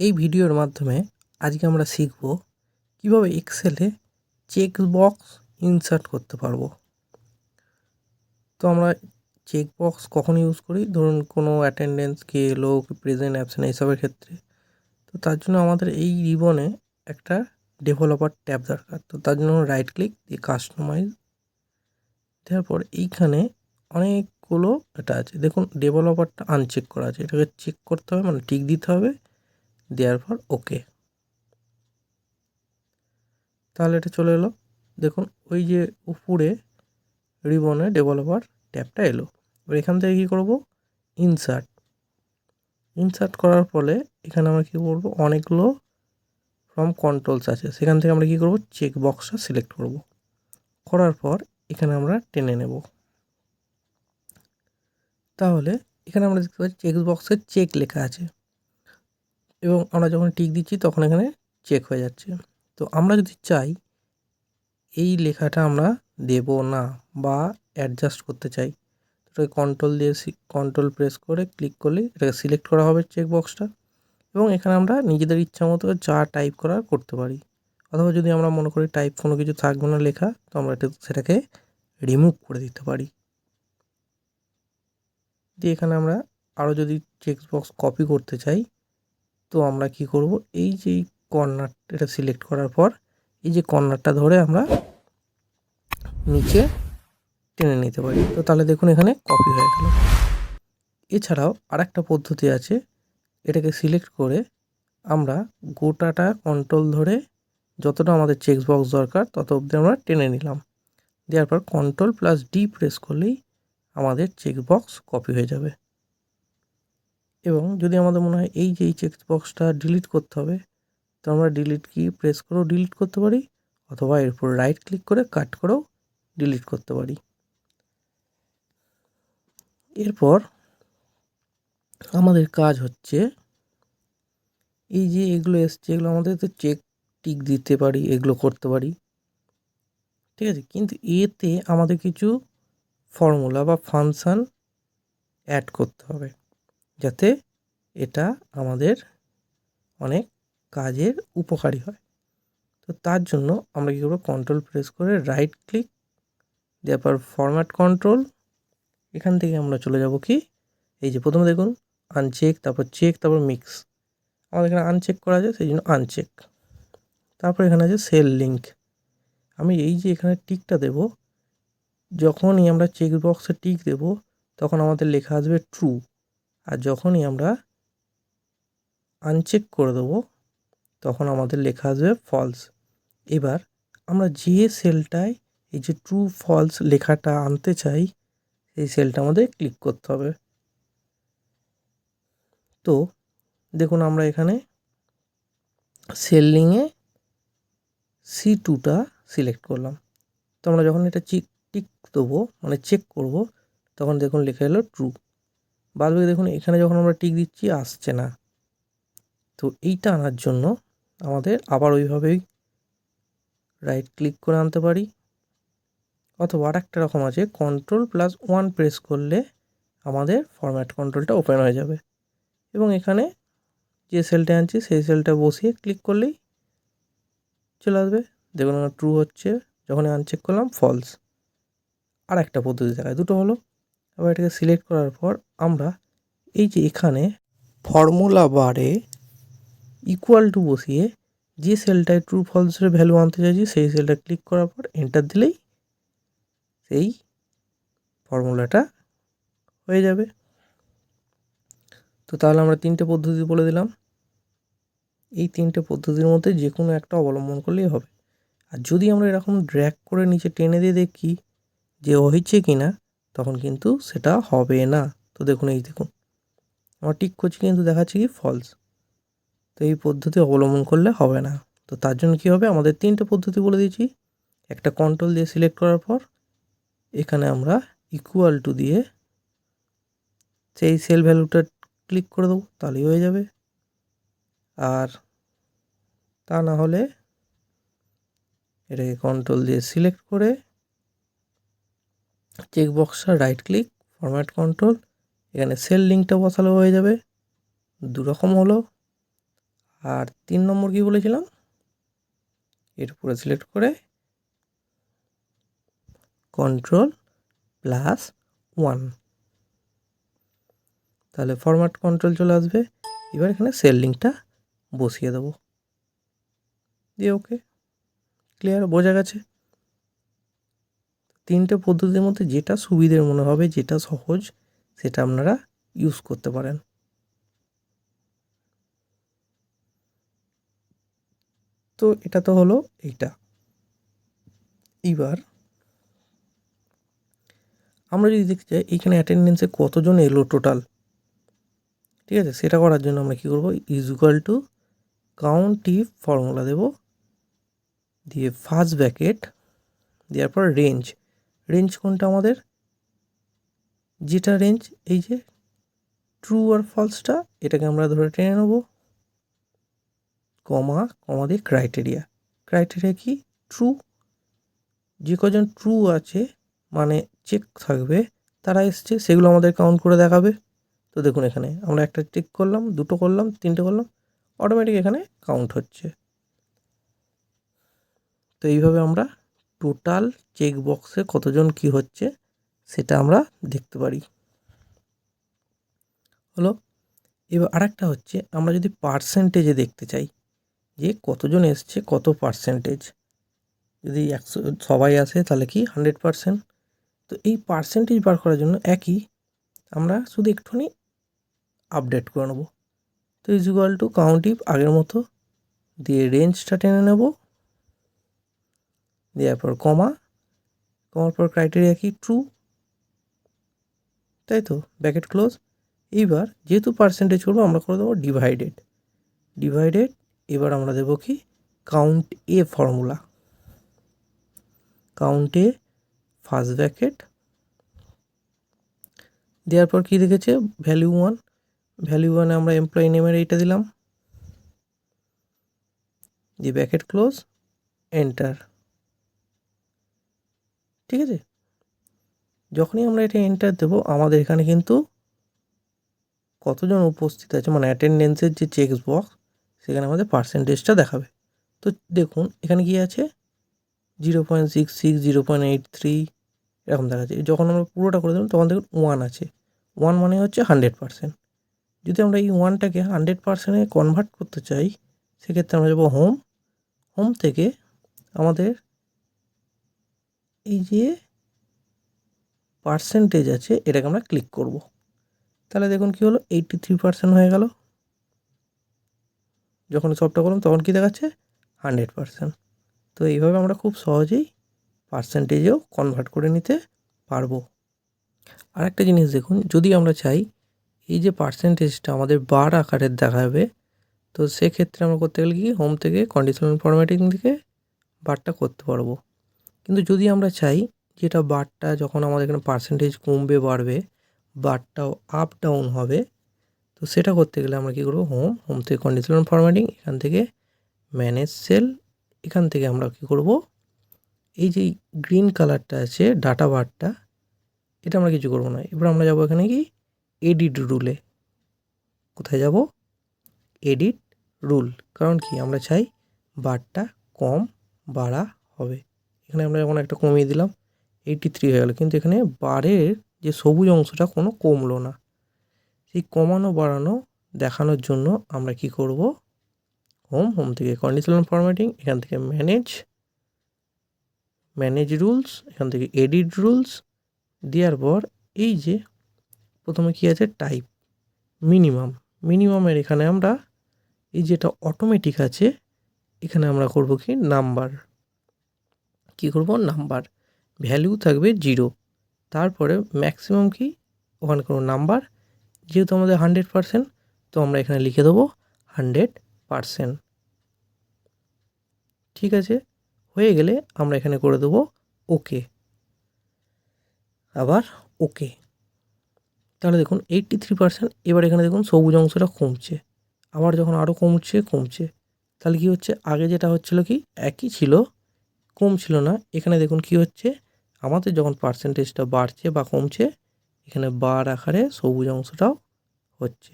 এই ভিডিওর মাধ্যমে আজকে আমরা শিখব কীভাবে এক্সেলে চেক বক্স ইনসার্ট করতে পারব। তো আমরা চেক বক্স কখন ইউজ করি? ধরুন কোনো অ্যাটেন্ডেন্স কে এলো প্রেজেন্ট অ্যাবসেন্ট এইসবের ক্ষেত্রে। তো তার জন্য আমাদের এই রিবনে একটা ডেভেলপার ট্যাব দরকার। তো তার জন্য রাইট ক্লিক দিয়ে কাস্টমাইজ দেওয়ার পর এইখানে অনেকগুলো এটা আছে। দেখুন ডেভেলপারটা আনচেক করা আছে। এটাকে চেক করতে হবে মানে টিক দিতে হবে। দেওয়ার পর ওকে। তাহলে এটা চলে এলো। দেখুন, ওই যে উপরে রিবনে ডেভেলপার ট্যাবটা এলো। এবার এখান থেকে কী করব? ইনসার্ট ইনসার্ট করার ফলে এখানে আমরা কী করব? অনেকগুলো ফ্রম কন্ট্রোলস আছে। সেখান থেকে আমরা কী করব? চেক বক্সটা সিলেক্ট করব। করার পর এখানে আমরা টেনে নেব। তাহলে এখানে আমরা দেখতে পাচ্ছি চেক বক্সের চেক লেখা আছে। এবং আমরা যখন টিক দিচ্ছি, তখন এখানে চেক হয়ে যাচ্ছে। তো আমরা যদি চাই, এই লেখাটা আমরা দেব না বা অ্যাডজাস্ট করতে চাই এটাকে কন্ট্রোল দিয়ে কন্ট্রোল প্রেস করে ক্লিক করলে এটাকে সিলেক্ট করা হবে চেক বক্সটা এবং এখানে আমরা নিজেদের ইচ্ছা মতো যা টাইপ করার করতে পারি। অথবা যদি আমরা মনে করি টাইপ কোনো কিছু থাকবে না লেখা, তো আমরা এটা, সেটাকে রিমুভ করে দিতে পারি। দিয়ে এখানে আমরা আরও যদি চেক বক্স কপি করতে চাই তো আমরা কি করব? এই যে কর্নার এটা সিলেক্ট করার পর, এই যে কর্নারটা ধরে আমরা নিচে টেনে নিতে পারি। তো তাহলে দেখুন এখানে কপি হয়ে গেল। এছাড়াও আরেকটা পদ্ধতি আছে, এটাকে সিলেক্ট করে আমরা গোটাটা কন্ট্রোল ধরে যতটা আমাদের চেক বক্স দরকার তত অবধি আমরা টেনে নিলাম। দেওয়ার পর কন্ট্রোল প্লাস ডি প্রেস করলেই আমাদের চেক বক্স কপি হয়ে যাবে। এবং যদি আমাদের মনে হয় এই যে এই চেক বক্সটা ডিলিট করতে হবে, তো আমরা ডিলিট কি প্রেস করেও ডিলিট করতে পারি, অথবা এরপর রাইট ক্লিক করে কাট করেও ডিলিট করতে পারি। এরপর আমাদের কাজ হচ্ছে, এই যে এগুলো এসছে, এগুলো আমাদের তো চেক টিক দিতে পারি, এগুলো করতে পারি। ঠিক আছে? কিন্তু এতে আমাদের কিছু ফর্মুলা বা ফাংশান অ্যাড করতে হবে, যাতে এটা আমাদের অনেক কাজের উপকারী হয়। তো তার জন্য আমরা কী করব? কন্ট্রোল প্রেস করে রাইট ক্লিক দেওয়ার ফরম্যাট কন্ট্রোল এখান থেকে আমরা চলে যাব কি? এই যে প্রথমে দেখুন আনচেক তারপর চেক তারপর মিক্স আমাদের এখানে আনচেক করা আছে, সেই জন্য আনচেক তারপর এখানে আছে সেল লিঙ্ক আমি এই যে এখানে টিকটা দেব, যখনই আমরা চেক বক্সে টিক দেব, তখন আমাদের লেখা আসবে ট্রু আর যখনই আমরা আনচেক করে দেবো, তখন আমাদের লেখা আসবে ফলস এবার আমরা যে সেলটায় এই যে ট্রু ফলস লেখাটা আনতে চাই, সেই সেলটা আমাদের ক্লিক করতে হবে। তো দেখুন আমরা এখানে সেল্লিংয়ে সি টুটা সিলেক্ট করলাম। তো আমরা যখন এটা চিক টিক দেবো মানে চেক করব, তখন দেখুন লেখা এলো ট্রু বাদ দেখুন এখানে যখন আমরা টিক দিচ্ছি, আসছে না। তো এইটা আনার জন্য আমাদের আবার ওইভাবেই রাইট ক্লিক করে আনতে পারি। অথবা আর একটা রকম আছে কন্ট্রোল প্লাস ওয়ান প্রেস করলে আমাদের ফরম্যাট কন্ট্রোলটা ওপেন হয়ে যাবে। এবং এখানে যে সেলটা আনছি, সেই সেলটা বসিয়ে ক্লিক করলেই চলে আসবে। দেখুন আমার ট্রু হচ্ছে যখন আনচেক করলাম ফলস আর একটা পদ্ধতি দেখায় দুটো হলো। এবার এটাকে সিলেক্ট করার পর আমরা এই যে এখানে ফর্মুলা বারে ইকুয়াল টু বসিয়ে যে সেলটায় ট্রু ফলসের ভ্যালু আনতে চাইছি, সেই সেলটা ক্লিক করার পর এন্টার দিলেই সেই ফর্মুলাটা হয়ে যাবে। তো তাহলে আমরা তিনটে পদ্ধতি বলে দিলাম। এই তিনটে পদ্ধতির মধ্যে যে কোনো একটা অবলম্বন করলেই হবে। আর যদি আমরা এরকম ড্র্যাক করে নিচে টেনে দিয়ে দেখি যে হয়েছে কি না তখন কিন্তু সেটা হবে না। তো দেখুন এই দেখুন, আমার টিক করছি কিন্তু দেখাচ্ছে কি ফলস তো এই পদ্ধতি অবলম্বন করলে হবে না। তো তার জন্য কী হবে? আমাদের তিনটে পদ্ধতি বলে দিয়েছি। একটা কন্ট্রোল দিয়ে সিলেক্ট করার পর, এখানে আমরা ইকুয়াল টু দিয়ে সেই সেল ভ্যালুটা ক্লিক করে দেবো, তাহলেই হয়ে যাবে। আর তা না হলে এটাকে কন্ট্রোল দিয়ে সিলেক্ট করে চেক বক্সটা রাইট ক্লিক ফরম্যাট কন্ট্রোল এখানে সেল লিঙ্কটা বসালো হয়ে যাবে। দু রকম হলো। আর তিন নম্বর কি বলেছিলাম? এর উপরে সিলেক্ট করে কন্ট্রোল প্লাস ওয়ান তাহলে ফরম্যাট কন্ট্রোল চলে আসবে। এবার এখানে সেল লিঙ্কটা বসিয়ে দেবো। দিয়ে ওকে ক্লিয়ার বোঝা গেছে? তিনটে পদ্ধতির মধ্যে যেটা সুবিধের মনে হবে, যেটা সহজ, সেটা আপনারা ইউজ করতে পারেন। তো এটা তো হলো এইটা। এবার আমরা যদি দেখতে চাই এখানে অ্যাটেন্ডেন্সে কতজন এলো টোটাল ঠিক আছে, সেটা করার জন্য আমরা কী করব? ইজ টু কাউন্ট ফর্মুলা দেব। দিয়ে ফার্স্ট ব্যাকেট দেওয়ার পর রেঞ্জ রেঞ্জ কোনটা আমাদের? যেটা রেঞ্জ এই যে ট্রু আর ফলসটা এটাকে আমরা ধরে টেনে নেব। কমা কমা দিয়ে ক্রাইটেরিয়া ক্রাইটেরিয়া কি? ট্রু যে কজন ট্রু আছে মানে চেক থাকবে, তারা এসছে, সেগুলো আমাদের কাউন্ট করে দেখাবে। তো দেখুন এখানে, আমরা একটা চেক করলাম, দুটো করলাম, তিনটে করলাম অটোমেটিক এখানে কাউন্ট হচ্ছে। তো এইভাবে আমরা টোটাল চেক বক্সে কতজন কি হচ্ছে, সেটা আমরা দেখতে পারি। হলো? এবার আরেকটা হচ্ছে, আমরা যদি পার্সেন্টেজে দেখতে চাই যে কতজন এসছে, কত পার্সেন্টেজ যদি একশো, সবাই আসে তাহলে কি হান্ড্রেড পার্সেন্ট তো এই পার্সেন্টেজ বার করার জন্য একই, আমরা শুধু একটুখানি আপডেট করে নেব। তো ইজ ইকুয়াল টু কাউন্টিভ আগের মতো দিয়ে রেঞ্জটা টেনে নেব। দেওয়ার পর কমা কমার পর ক্রাইটেরিয়া কি? ট্রু তাই তো? ব্যাকেট ক্লোজ এইবার যেহেতু পার্সেন্টেজ করব, আমরা করে দেবো ডিভাইডেড ডিভাইডেড এবার আমরা দেবো কি? কাউন্ট এ ফর্মুলা কাউন্টে ফার্স্ট ব্র্যাকেট দেওয়ার পর কী দেখেছে? ভ্যালু ওয়ান ভ্যালু ওয়ানে আমরা এমপ্লয়ি নেমের এইটা দিলাম। দিয়ে ব্যাকেট ক্লোজ এন্টার ঠিক আছে? যখনই আমরা এটা এন্টার দেবো, আমাদের এখানে কিন্তু কতজন উপস্থিত আছে? মানে অ্যাটেন্ডেন্সের যে চেক বক্স সেখানে আমাদের পার্সেন্টেজটা দেখাবে। তো দেখুন, এখানে কি আছে? Zero point six six zero point eight three এরকম দেখাচ্ছে যখন আমরা পুরোটা করে দেবো তখন দেখুন ওয়ান আছে। ওয়ান মানে হচ্ছে হান্ড্রেড পার্সেন্ট যদি আমরা এই ওয়ানটাকে হান্ড্রেড পার্সেন্টে কনভার্ট করতে চাই, সেক্ষেত্রে আমরা যাব হোম হোম থেকে আমাদের এই যে পার্সেন্টেজ আছে, এটাকে আমরা ক্লিক করব। তাহলে দেখুন কী হলো? এইটটি থ্রি পার্সেন্ট হয়ে গেল। যখন সবটা করলাম, তখন কী দেখাচ্ছে? হান্ড্রেড পার্সেন্ট তো এইভাবে আমরা খুব সহজেই পার্সেন্টেজেও কনভার্ট করে নিতে পারব। আরেকটা জিনিস দেখুন, যদি আমরা চাই এই যে পার্সেন্টেজটা আমাদের বার আকারের দেখাবে, তো সেক্ষেত্রে আমরা করতে গেলে কি? হোম থেকে কন্ডিশনাল ফরম্যাটিং থেকে বারটা করতে পারব। কিন্তু যদি আমরা চাই যেটা বারটা যখন আমাদের এখানে পার্সেন্টেজ কমবে, বাড়বে বারটাও আপ ডাউন হবে তো সেটা করতে গেলে আমরা কী করব? হোম হোম থেকে কন্ডিশনাল ফরম্যাটিং এখান থেকে ম্যানেজ সেল এখান থেকে আমরা কী করব? এই যে গ্রিন কালারটা আছে ডাটা বারটা এটা আমরা কিছু করব না। এবার আমরা যাব এখানে কি? এডিট রুলে কোথায় যাব? এডিট রুল কারণ কি? আমরা চাই বারটা কম বাড়া হবে। এখানে আমরা যখন একটা কমিয়ে দিলাম এইটি থ্রি হয়ে গেলো। কিন্তু এখানে বারের যে সবুজ অংশটা কোনো কমলো না। সেই কমানো বাড়ানো দেখানোর জন্য আমরা কি করব? হোম হোম থেকে কন্ডিশনাল ফরম্যাটিং এখান থেকে ম্যানেজ ম্যানেজ রুলস এখান থেকে এডিট রুলস দেওয়ার পর এই যে প্রথমে কী আছে? টাইপ মিনিমাম মিনিমামের এখানে আমরা এই যেটা অটোমেটিক আছে, এখানে আমরা করব কি? নাম্বার কি করব? নাম্বার ভ্যালু থাকবে জিরো তারপরে ম্যাক্সিমাম কি? ওখানে কোনো নাম্বার যেহেতু আমাদের হান্ড্রেড পারসেন্ট তো আমরা এখানে লিখে দেবো হান্ড্রেড পারসেন্ট ঠিক আছে? হয়ে গেলে আমরা এখানে করে দেবো ওকে আবার ওকে তাহলে দেখুন এইট্টি থ্রি পার্সেন্ট এবার এখানে দেখুন সবুজ অংশটা কমছে। আবার যখন আরও কমছে কমছে। তাহলে কী হচ্ছে? আগে যেটা হচ্ছিল কি? একই ছিল, কম ছিল না। এখানে দেখুন কি হচ্ছে? আমাদের যখন পার্সেন্টেজটা বাড়ছে বা কমছে এখানে বার আকারে সবুজ অংশটাও হচ্ছে।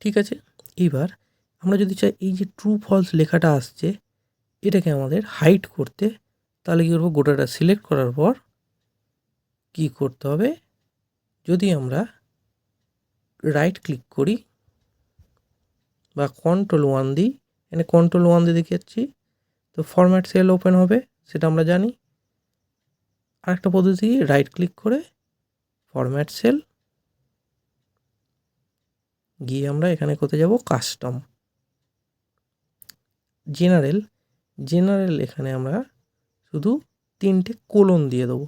ঠিক আছে এইবার আমরা যদি চাই এই যে ট্রু ফলস লেখাটা আসছে, এটাকে আমাদের হাইট করতে, তাহলে কী করব? গোটাটা সিলেক্ট করার পর কি করতে হবে? যদি আমরা রাইট ক্লিক করি বা কন্ট্রোল ওয়ান দিই, এখানে কন্ট্রোল ওয়ান দিয়ে দেখে যাচ্ছি তো ফরম্যাট সেল ওপেন হবে, সেটা আমরা জানি। আরেকটা পদ্ধতি রাইট ক্লিক করে ফরম্যাট সেল গিয়ে আমরা এখানে কোথায় যাব? কাস্টম জেনারেল জেনারেল এখানে আমরা শুধু তিনটে কোলন দিয়ে দেবো।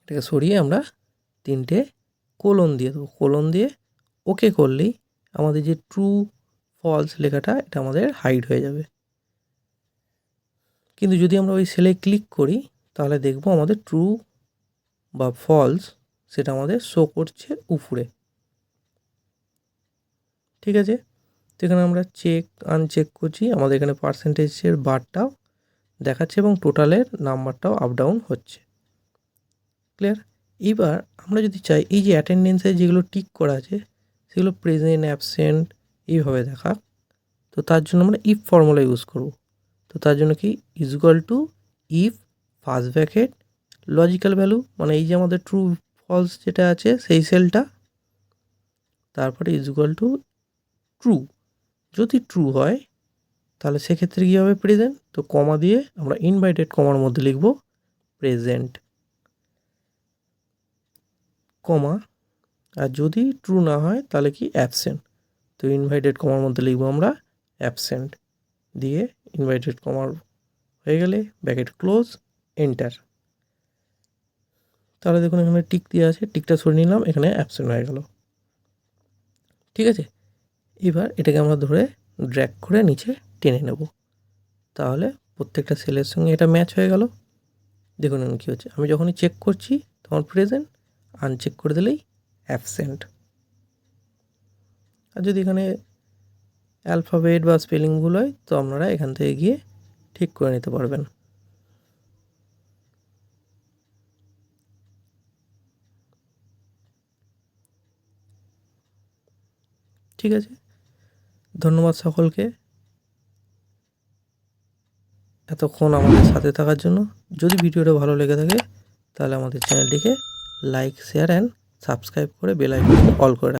এটাকে সরিয়ে আমরা তিনটে কোলন দিয়ে দেবো। কোলন দিয়ে ওকে করলেই আমাদের যে ট্রু ফলস লেখাটা, এটা আমাদের হাইড হয়ে যাবে। কিন্তু যদি আমরা ওই সেলে ক্লিক করি, তাহলে দেখব আমাদের ট্রু বা ফলস সেটা আমাদের শো করছে উপরে। ঠিক আছে? তো এখানে আমরা চেক আনচেক করছি, আমাদের এখানে পার্সেন্টেজের বারটাও দেখাচ্ছে এবং টোটালের নাম্বারটাও আপ ডাউন হচ্ছে। ক্লিয়ার এবার আমরা যদি চাই, এই যে অ্যাটেন্ডেন্সে যেগুলো টিক করা আছে, সেগুলো প্রেজেন্ট অ্যাবসেন্ট এইভাবে দেখা। তো তার জন্য আমরা ইফ ফর্মুলা ইউজ করব। তো তার জন্য কি equal to if first bracket logical value মানে এই যে আমাদের ট্রু ফলস যেটা আছে, সেই সেলটা তারপরে ইজুয়াল টু ট্রু যদি ট্রু হয়, তাহলে সেক্ষেত্রে কী হবে প্রেজেন্ট তো কমা দিয়ে আমরা ইনভাইটেড কমার মধ্যে লিখব প্রেজেন্ট কমা আর যদি ট্রু না হয়, তাহলে কি অ্যাবসেন্ট তো ইনভাইটেড কমার মধ্যে লিখব আমরা অ্যাবসেন্ট দিয়ে ইনভাইটেড কমার হয়ে গেলে ব্যাকেট ক্লোজ এন্টার তাহলে দেখুন এখানে টিক দিয়ে আছে টিকটা সরিয়ে নিলাম, এখানে অ্যাবসেন্ট হয়ে গেল। ঠিক আছে? এবার এটাকে আমরা ধরে ড্র্যাক করে নিচে টেনে নেব। তাহলে প্রত্যেকটা সেলের সঙ্গে এটা ম্যাচ হয়ে গেল। দেখুন এখন কী হচ্ছে, আমি যখনই চেক করছি, তখন প্রেজেন্ট আনচেক করে দিলেই অ্যাবসেন্ট আর যদি এখানে অ্যালফাবেট বা স্পেলিং ভুল হয় তো আপনারা এখান থেকে গিয়ে ঠিক করে নিতে পারবেন। ঠিক আছে? ধন্যবাদ সকলকে এতক্ষণ আমাদের সাথে থাকার জন্য। যদি ভিডিওটা ভালো লেগে থাকে, তাহলে আমাদের চ্যানেলটিকে লাইক, শেয়ার অ্যান্ড সাবস্ক্রাইব করে বেল অল করে